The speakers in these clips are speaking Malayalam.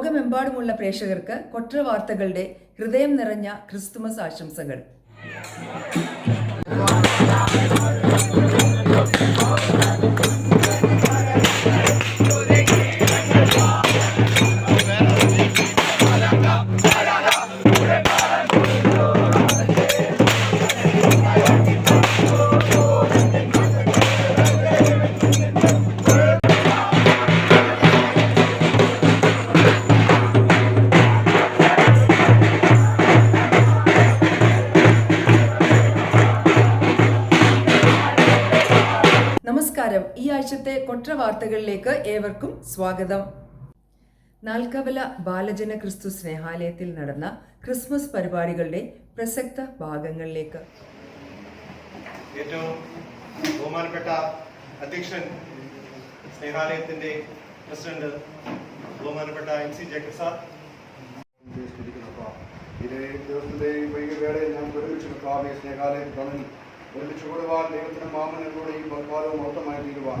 ലോകമെമ്പാടുമുള്ള പ്രേക്ഷകർക്ക് കൊട്ട വാർത്തകളുടെ ഹൃദയം നിറഞ്ഞ ക്രിസ്തുമസ് ആശംസകൾ. Thank ഈ ആഴ്ചത്തെ കൊട്ട വാർത്തകളിലേക്ക് ഏവർക്കും സ്വാഗതം. നാൽക്കവല ബാലജന ക്രിസ്തു സ്നേഹാലയത്തിൽ നടന്ന ക്രിസ്മസ് പരിപാടികളുടെ പ്രസക്ത ഭാഗങ്ങളിലേക്ക്. ഏറ്റവും ബഹുമാനപ്പെട്ട അധ്യക്ഷൻ സ്നേഹാലയത്തിന്റെ പ്രസിഡന്റ് ബഹുമാനപ്പെട്ട എം സി ജേക്കബ് സാർ. ഇതേ ദിവസത്തിന്റെയും വൈകിവേളയിൽ ഞാൻ ഒരുമിച്ച് സ്നേഹാലയം തണൽ ഒരുമിച്ച് കൂടുവാൻ ദൈവത്തിന് മാമനോടെ ഈ മൊത്തമായി തീരുവാൻ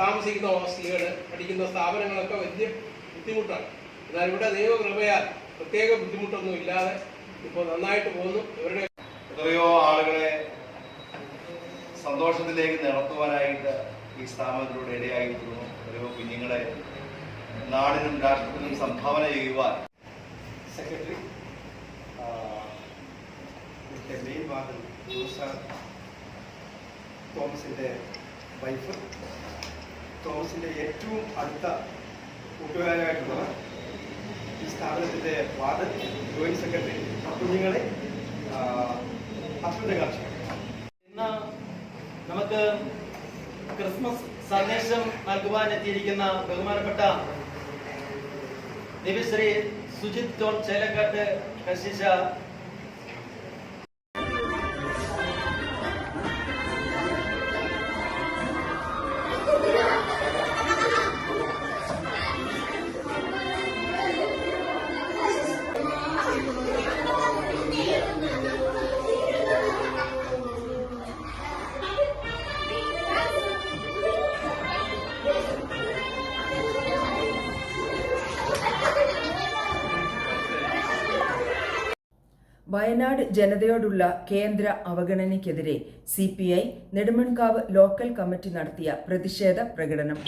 താമസിക്കുന്ന ഹോസ്റ്റലുകൾ പഠിക്കുന്ന സ്ഥാപനങ്ങളൊക്കെ വലിയ ബുദ്ധിമുട്ടാണ്. എന്നാൽ ഇവിടെ ദൈവകൃപയാൽ പ്രത്യേക ബുദ്ധിമുട്ടൊന്നും ഇല്ലാതെ ഇപ്പോൾ നന്നായിട്ട് പോകുന്നു. ഇവരുടെ എത്രയോ ആളുകളെ സന്തോഷത്തിലേക്ക് നടത്തുവാനായിട്ട് ഈ സ്ഥാപനത്തിലൂടെ ഇടയായി തീർന്നു എത്രയോ കുഞ്ഞുങ്ങളെ നാടിനും രാഷ്ട്രത്തിനും സംഭാവന ചെയ്യുവാൻ. സെക്രട്ടറി ഇവിടുത്തെ മെയിൻ വാദം തോമസിന്റെ വൈഫ് തോമസിന്റെ ഏറ്റവും അടുത്ത കൂട്ടുകാരായിട്ടുള്ളവർ ഈ സ്ഥാപനത്തിന്റെ വാർഡൻ ജോയിന്റ് സെക്രട്ടറി കുഞ്ഞുങ്ങളെ കാഴ്ച ഇന്ന് നമുക്ക് ക്രിസ്മസ് സന്ദേശം നൽകുവാൻ എത്തിയിരിക്കുന്ന ബഹുമാനപ്പെട്ട ദിവശ്രീ സുജിത് ജോൺ ചേലക്കാട്ട് കശിശ വയനാട് ജനതയോടുള്ള കേന്ദ്ര അവഗണനയ്ക്കെതിരെ C P I Nedumonkavu local committee നടത്തിയ പ്രതിഷേധ പ്രകടനം.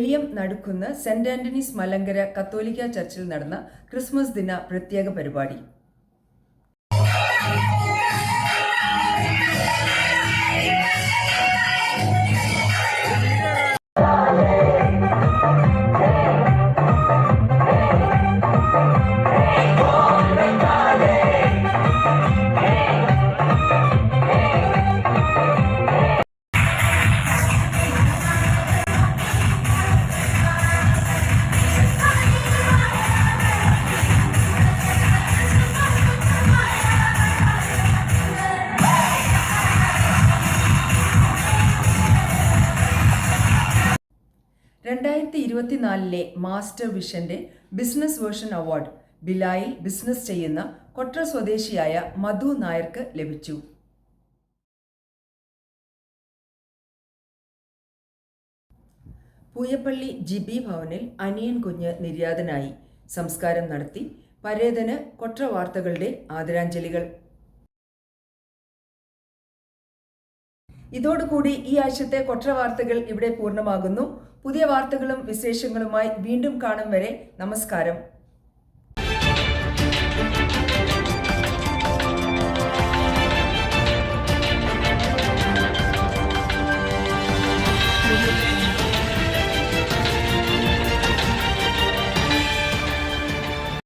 Veliyam Nadukkunnu saint Antony's Malankara Catholic ചർച്ചിൽ നടന്ന ക്രിസ്മസ് ദിന പ്രത്യേക പരിപാടി. രണ്ടായിരത്തി ഇരുപത്തിനാലിലെ മാസ്റ്റർ വിഷന്റെ ബിസിനസ് വേർഷൻ അവാർഡ് ബിലായിൽ ബിസിനസ് ചെയ്യുന്ന കൊട്ട സ്വദേശിയായ മധു നായർക്ക് ലഭിച്ചു. പൂയപ്പള്ളി ജി ബി ഭവനിൽ അനിയൻ കുഞ്ഞ് നിര്യാതനായി സംസ്കാരം നടത്തി പരേതന് കൊട്ട വാർത്തകളുടെ ആദരാഞ്ജലികൾ. ഇതോടുകൂടി ഈ ആഴ്ചത്തെ കൊട്ട വാർത്തകൾ ഇവിടെ പൂർണമാകുന്നു. പുതിയ വാർത്തകളും വിശേഷങ്ങളുമായി വീണ്ടും കാണും വരെ നമസ്കാരം.